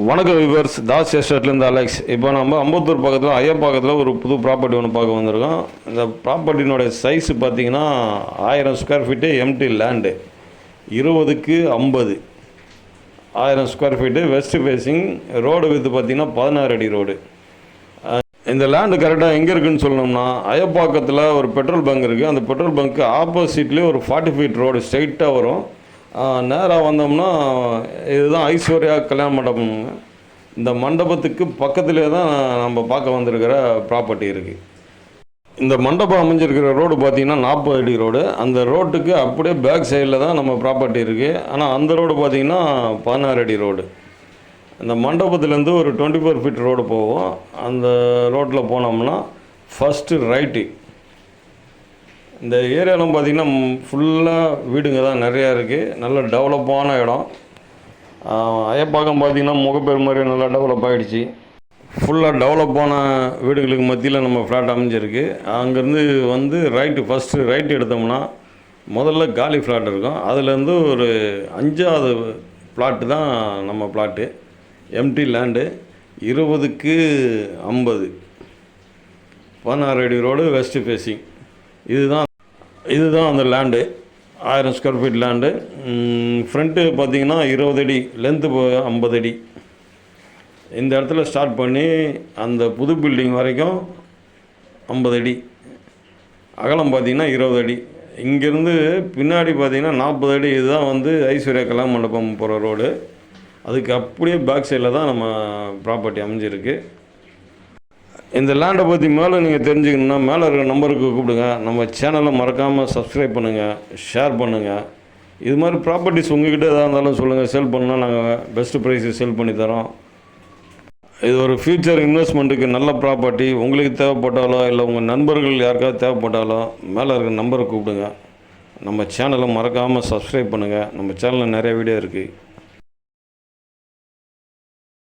வணக்கம் viewers Das எஸ்டேட்லேருந்து Alex. இப்போ நம்ம அம்பத்தூர் பக்கத்தில் ஐயப்பாக்கத்தில் ஒரு புது ப்ராப்பர்ட்டி ஒன்று பார்க்க வந்திருக்கோம். இந்த ப்ராப்பர்ட்டினுடைய சைஸ் பார்த்தீங்கன்னா ஆயிரம் ஸ்கொயர் ஃபீட்டு எம்டி லேண்டு இருபதுக்கு ஐம்பது. ஆயிரம் square feet west facing road with பார்த்திங்கன்னா பதினாறு அடி ரோடு இந்த லேண்டு கரெக்டாக எங்கே இருக்குதுன்னு சொல்லணும்னா அயப்பாக்கத்தில் ஒரு பெட்ரோல் பங்க் இருக்குது அந்த பெட்ரோல் பங்க்கு ஆப்போசிட்லேயே ஒரு ஃபார்ட்டி ஃபீட் ரோடு ஸ்ட்ரைட்டாக வரும். நேராக வந்தோம்னா இதுதான் ஐஸ்வர்யா கல்யாண மண்டபம்ங்க இந்த மண்டபத்துக்கு பக்கத்திலே தான் நம்ம பார்க்க வந்திருக்கிற ப்ராப்பர்ட்டி இருக்குது இந்த மண்டபம் அமைஞ்சிருக்கிற ரோடு பார்த்தீங்கன்னா நாற்பது அடி ரோடு அந்த ரோட்டுக்கு அப்படியே பேக் சைடில் தான் நம்ம ப்ராப்பர்ட்டி இருக்குது ஆனால் அந்த ரோடு பார்த்தீங்கன்னா பதினாறு அடி ரோடு இந்த மண்டபத்துலேருந்து ஒரு டுவெண்ட்டி ஃபோர் ஃபீட் ரோடு போகும். அந்த ரோட்டில் போனோம்னா ஃபஸ்ட்டு ரைட்டு இந்த ஏரியாலாம் பார்த்திங்கன்னா ஃபுல்லாக வீடுங்க தான் நிறையா இருக்குது நல்ல டெவலப்பான இடம். அயப்பாக்கம் பார்த்திங்கன்னா முகப்பேர் மாதிரி நல்லா டெவலப் ஆகிடுச்சு ஃபுல்லாக டெவலப்பான வீடுகளுக்கு மத்தியில் நம்ம ஃப்ளாட் அமைஞ்சிருக்கு. அங்கேருந்து வந்து ரைட்டு ஃபஸ்ட்டு ரைட்டு எடுத்தோம்னா முதல்ல காலி ஃப்ளாட் இருக்கும். அதுலேருந்து ஒரு அஞ்சாவது பிளாட்டு தான் நம்ம பிளாட்டு எம்டி லேண்டு இருபதுக்கு ஐம்பது. பதினாறு அடி ரோடு வெஸ்ட் ஃபேஸிங் இதுதான் இதுதான் அந்த லேண்டு ஆயிரம் ஸ்கொயர் ஃபீட் லேண்டு ஃப்ரண்ட்டு பார்த்தீங்கன்னா இருபது அடி லென்த்து ஐம்பது அடி. இந்த இடத்துல ஸ்டார்ட் பண்ணி அந்த புது பில்டிங் வரைக்கும் ஐம்பது அடி. அகலம் பார்த்தீங்கன்னா இருபது அடி. இங்கேருந்து பின்னாடி பார்த்திங்கன்னா நாற்பது அடி. இதுதான் வந்து ஐஸ்வர்யா கலா மண்டபம் போகிற ரோடு அதுக்கு அப்படியே பேக் சைடில் தான் நம்ம ப்ராப்பர்ட்டி அமைஞ்சிருக்கு. இந்த லேண்டை பற்றி மேலே நீங்கள் தெரிஞ்சுக்கணுன்னா மேலே இருக்கிற நம்பருக்கு கூப்பிடுங்க. நம்ம சேனலை மறக்காமல் சப்ஸ்கிரைப் பண்ணுங்கள் ஷேர் பண்ணுங்கள் இது மாதிரி ப்ராப்பர்ட்டிஸ் உங்ககிட்ட எதாக இருந்தாலும் சொல்லுங்கள் சேல் பண்ணால் நாங்கள் பெஸ்ட்டு ப்ரைஸு சேல் பண்ணி தரோம். இது ஒரு ஃப்யூச்சர் இன்வெஸ்ட்மெண்ட்டுக்கு நல்ல ப்ராப்பர்ட்டி உங்களுக்கு தேவைப்பட்டாலோ இல்லை உங்கள் நண்பர்கள் யாருக்காவது தேவைப்பட்டாலோ மேலே இருக்கிற நம்பரை கூப்பிடுங்க. நம்ம சேனலை மறக்காமல் சப்ஸ்கிரைப் பண்ணுங்கள் நம்ம சேனலில் நிறைய வீடியோ இருக்குது